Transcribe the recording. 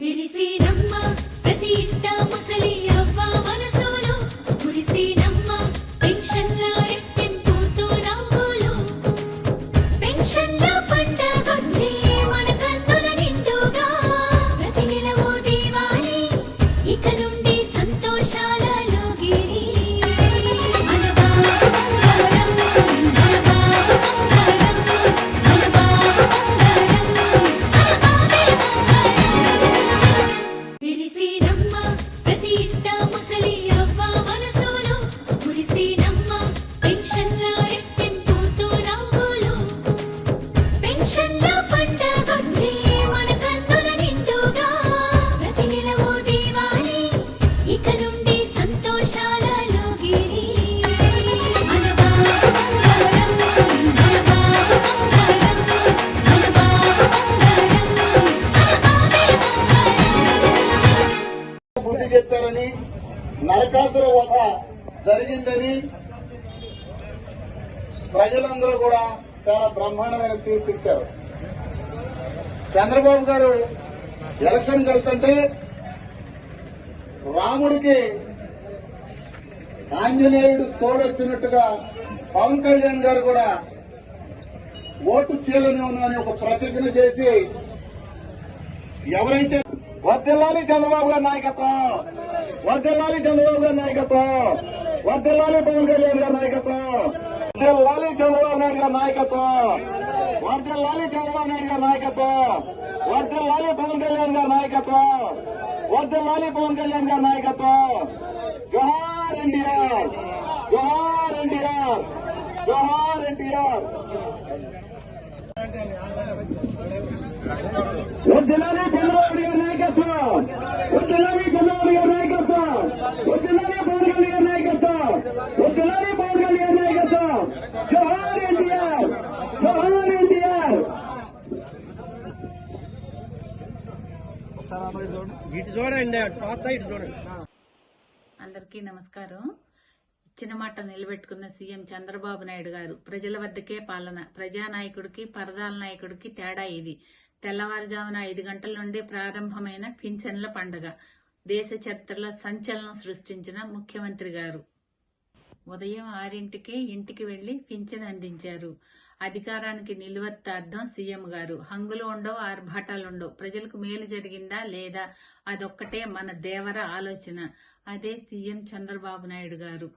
విరిసినమ్మ ప్రతి బుద్ధి చెప్పారని నరకాసుర వధ జరిగిందని ప్రజలందరూ కూడా చాలా బ్రహ్మాండమైన తీర్పు ఇచ్చారు. చంద్రబాబు గారు ఎలక్షన్ వెళ్తుంటే రాముడికి ఆంజనేయుడు తోడొచ్చినట్టుగా పవన్ కళ్యాణ్ గారు కూడా ఓటు చీలను అని ఒక ప్రతిజ్ఞ చేసి ఎవరైతే వర్దిల్లాలి చంద్రబాబు గారి నాయకత్వం. వర్దిల్లాలి చంద్రబాబు గారి నాయకత్వం. వర్దిల్లాలి పవన్ కళ్యాణ్ గారి నాయకత్వం. వర్దిల్లాలి చంద్రబాబు నాయుడు గారి నాయకత్వం. వర్దిల్లాలి చంద్రబాబు నాయుడు గారి నాయకత్వం. వర్దిల్లాలి పవన్ కళ్యాణ్ గారి నాయకత్వం. వర్దిల్లాలి పవన్ కళ్యాణ్ గారి నాయకత్వం. జోహార్ ఎన్టీఆర్. జోహార్ ఎన్టీఆర్. జోహార్ ఎన్టీఆర్. వద్దులాలి అందరికీ నమస్కారం. ఇచ్చిన మాట నిలబెట్టుకున్న సీఎం చంద్రబాబు నాయుడు గారు ప్రజల వద్దకే పాలన ప్రజానాయకుడికి పరదాల నాయకుడికి తేడా ఇది తెల్లవారుజామున ఐదు గంటల నుండి ప్రారంభమైన పింఛన్ల పండగ దేశ చరిత్రలో సంచలనం సృష్టించిన ముఖ్యమంత్రి గారు. ఉదయం ఆరింటికే ఇంటికి వెళ్ళి పింఛన్ అందించారు. అధికారానికి నిలువెత్తార్థం సీఎం గారు. హంగులు ఉండవు ఆర్భాటాలుండవు. ప్రజలకు మేలు జరిగిందా లేదా? అదొక్కటే మన దేవర ఆలోచన. అదే సీఎం చంద్రబాబు నాయుడు గారు.